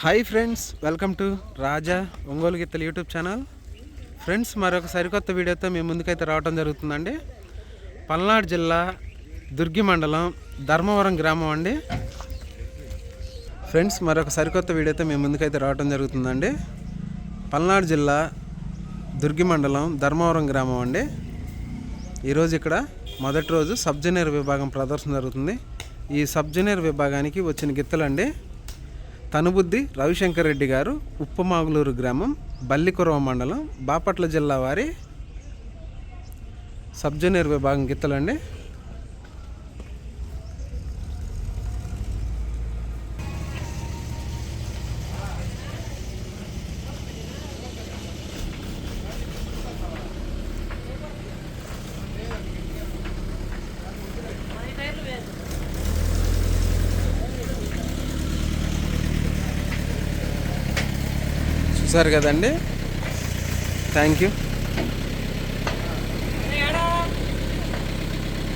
Hi friends welcome to Raja Ongole గిత్తలు YouTube channel friends మరొక సరికొత్త వీడియోతో మేము ముందుకైతే రావడం జరుగుతుందండి. పల్నాడు జిల్లా దుర్గి మండలం ధర్మవరం గ్రామం అండి. ఫ్రెండ్స్ మరొక సరికొత్త వీడియోతో మేము ముందుకైతే రావడం జరుగుతుందండి. పల్నాడు జిల్లా దుర్గి మండలం ధర్మవరం గ్రామం అండి. ఈరోజు ఇక్కడ మొదటి రోజు సబ్ జూనియర్ విభాగం ప్రదర్శన జరుగుతుంది. ఈ సబ్ జూనియర్ విభాగానికి వచ్చిన గిత్తలండి. తనుబుద్ధి రవిశంకర్ రెడ్డి గారు ఉప్పమాగులూరు గ్రామం బల్లికురవ మండలం బాపట్ల జిల్లా వారి సబ్ విభాగం గిత్తలండి చూసారు కదండి. Thank you